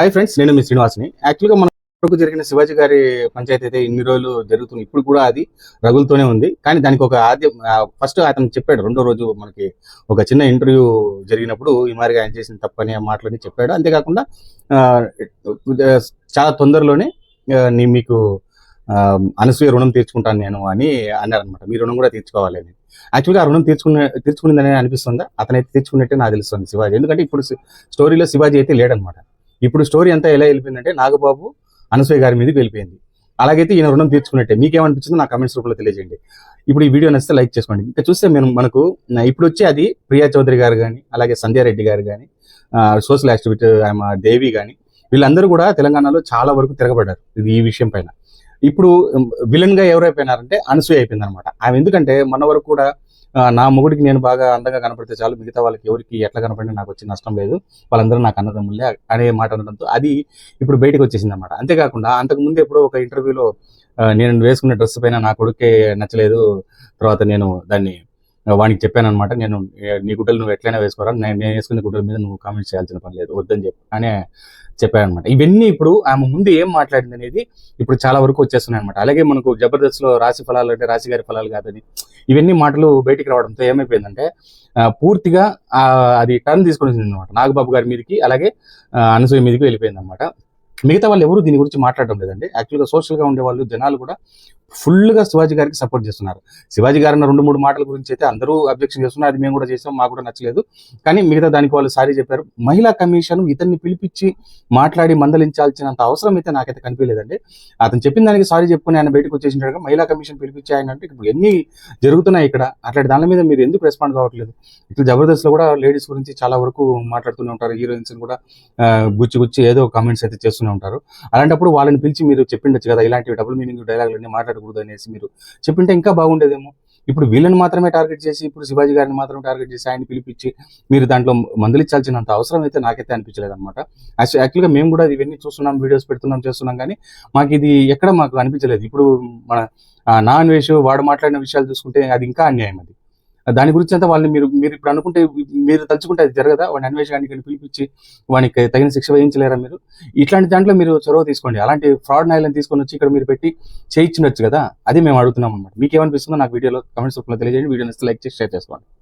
Hi friends నేను మీ శ్రీనివాస్ని. యాక్చువల్గా మన వరకు జరిగిన శివాజీ గారి పంచాయతీ అయితే ఇన్ని రోజులు జరుగుతుంది. ఇప్పుడు కూడా అది రగులతోనే ఉంది. కానీ దానికి ఒక ఆద్యం ఫస్ట్ అతను చెప్పాడు. రెండో రోజు మనకి ఒక చిన్న ఇంటర్వ్యూ జరిగినప్పుడు ఈ మాదిరిగా ఆయన చేసిన తప్పని ఆ మాటలని చెప్పాడు. అంతేకాకుండా చాలా తొందరలోనే నేను నీ మీకు అనసూయ రుణం తీర్చుకుంటాను నేను అని అన్నారనమాట మీ రుణం కూడా తీర్చుకోవాలి అని. యాక్చువల్గా ఆ రుణం తీర్చుకునే తీర్చుకునేదని అనిపిస్తుందా? అతనైతే తీర్చుకున్నట్టే నాకు తెలుస్తుంది శివాజీ. ఎందుకంటే ఇప్పుడు స్టోరీలో శివాజీ అయితే లేడనమాట ఇప్పుడు స్టోరీ అంతా ఎలా వెళ్ళిపోయిందంటే నాగబాబు అనసూయ గారి మీదకి వెళ్ళిపోయింది. అలాగైతే ఈయన రుణం తీర్చుకున్నట్టే. మీకేమనిపించిందో నా కమెంట్స్ రూపంలో తెలియజేయండి. ఇప్పుడు ఈ వీడియో నచ్చితే లైక్ చేసుకోండి. ఇంకా చూస్తే మేము మనకు ఇప్పుడు వచ్చి అది ప్రియా చౌదరి గారు కానీ అలాగే సంధ్యారెడ్డి గారు కానీ సోషల్ యాక్టివిటీ ఆమె దేవి కానీ వీళ్ళందరూ కూడా తెలంగాణలో చాలా వరకు తిరగబడ్డారు ఇది ఈ విషయం పైన. ఇప్పుడు విలన్గా ఎవరైపోయినారంటే అనసూయ అయిపోయింది అనమాట ఆమె ఎందుకంటే మన వరకు కూడా నా మొగుడికి నేను బాగా అందంగా కనపడితే చాలు మిగతా వాళ్ళకి ఎవరికి ఎట్లా కనపడినా నాకు వచ్చి నష్టం లేదు. వాళ్ళందరూ నాకు అన్నదమ్ములే అనే మాట అనడంతో అది ఇప్పుడు బయటకు వచ్చేసింది అనమాట అంతేకాకుండా అంతకు ముందు ఎప్పుడో ఒక ఇంటర్వ్యూలో నేను వేసుకున్న డ్రెస్ పైన నా కొడుకే నచ్చలేదు. తర్వాత నేను దాన్ని వానికి చెప్పాను అనమాట నేను నీ గుడ్డలు నువ్వు ఎట్లయినా వేసుకోరా నేను నేను వేసుకునే గుడ్డల మీద నువ్వు కామెంట్ చేయాల్సిన పని లేదు వద్దని చెప్పి అనే చెప్పారనమాట ఇవన్నీ ఇప్పుడు ఆమె ముందు ఏం మాట్లాడింది అనేది ఇప్పుడు చాలా వరకు వచ్చేస్తున్నాయి అనమాట అలాగే మనకు జబర్దస్త్లో రాశి ఫలాలు అంటే రాశి గారి ఫలాలు కాదని ఇవన్నీ మాటలు బయటికి రావడంతో ఏమైపోయిందంటే పూర్తిగా అది టర్న్ తీసుకొని అనమాట నాగబాబు గారి మీదకి అలాగే ఆ, అనసూయ మీదకి వెళ్ళిపోయింది అనమాట మిగతా వాళ్ళు ఎవరు దీని గురించి మాట్లాడడం లేదండి. యాక్చువల్గా సోషల్గా ఉండే వాళ్ళు జనాలు కూడా ఫుల్గా శివాజీ గారికి సపోర్ట్ చేస్తున్నారు. శివాజీ గారు రెండు మూడు మాటల గురించి అయితే అందరూ అబ్జెక్షన్ చేస్తున్నారు. అది మేము కూడా చేసాం మాకు కూడా నచ్చలేదు. కానీ మిగతా దానికి వాళ్ళు సారీ చెప్పారు. మహిళా కమిషన్ ఇతన్ని పిలిపించి మాట్లాడి మందలించాల్సినంత అవసరం అయితే నాకైతే కనిపించలేదండి. అతను చెప్పిన దానికి సారీ చెప్పుకుని ఆయన బయటకు వచ్చేసినాడు మహిళా కమిషన్ పిలిపించి ఆయన అంటే ఇప్పుడు ఎన్ని జరుగుతున్నాయి ఇక్కడ? అట్లాంటి దాని మీద మీరు ఎందుకు రెస్పాండ్ కావట్లేదు? ఇట్లా జబర్దస్త్లో కూడా లేడీస్ గురించి చాలా వరకు మాట్లాడుతూనే ఉంటారు. హీరోయిన్స్ కూడా గుచ్చి గుచ్చి ఏదో కామెంట్స్ అయితే చేస్తూనే ఉంటారు. అలాంటప్పుడు వాళ్ళని పిలిచి మీరు చెప్పిండొచ్చు కదా ఇలాంటి డబుల్ మీనింగ్ డైలాగులు అన్ని మాట్లాడకూడదు అనేసి మీరు చెప్పింటే ఇంకా బాగుండేదేమో. ఇప్పుడు వీళ్ళని మాత్రమే టార్గెట్ చేసి ఇప్పుడు శివాజీ గారిని మాత్రమే టార్గెట్ చేసి ఆయన పిలిపించి మీరు దాంట్లో మందలిచ్చాల్సినంత అవసరం అయితే నాకైతే అనిపించలేదు అనమాట యాక్చువల్గా మేము కూడా ఇవన్నీ చూస్తున్నాం వీడియోస్ పెడుతున్నాం చేస్తున్నాం కానీ మాకు ఇది ఎక్కడ మాకు అనిపించలేదు. ఇప్పుడు మన నాన్ నా వాడు మాట్లాడిన విషయాలు చూసుకుంటే అది ఇంకా అన్యాయం అది. దాని గురించి అంతా వాళ్ళని మీరు మీరు ఇప్పుడు అనుకుంటే మీరు తలుచుకుంటే అది జరగదా? వాడిని అన్వేషణానికి ఇక్కడ పిలిపించి వానికి తగిన శిక్ష వేయించలేరా మీరు? ఇట్లాంటి దాంట్లో మీరు చొరవ తీసుకోండి. అలాంటి ఫ్రాడ్ నాయలను తీసుకొని వచ్చి ఇక్కడ మీరు పెట్టి చేయించవచ్చు కదా? అది మేము అడుగుతున్నాం అనమాట మీకు ఏమనిపిస్తుందో నాకు వీడియోలో కమెంట్స్ రూపంలో తెలియజేయండి. వీడియో లైక్ చేసి షేర్ చేసుకోండి.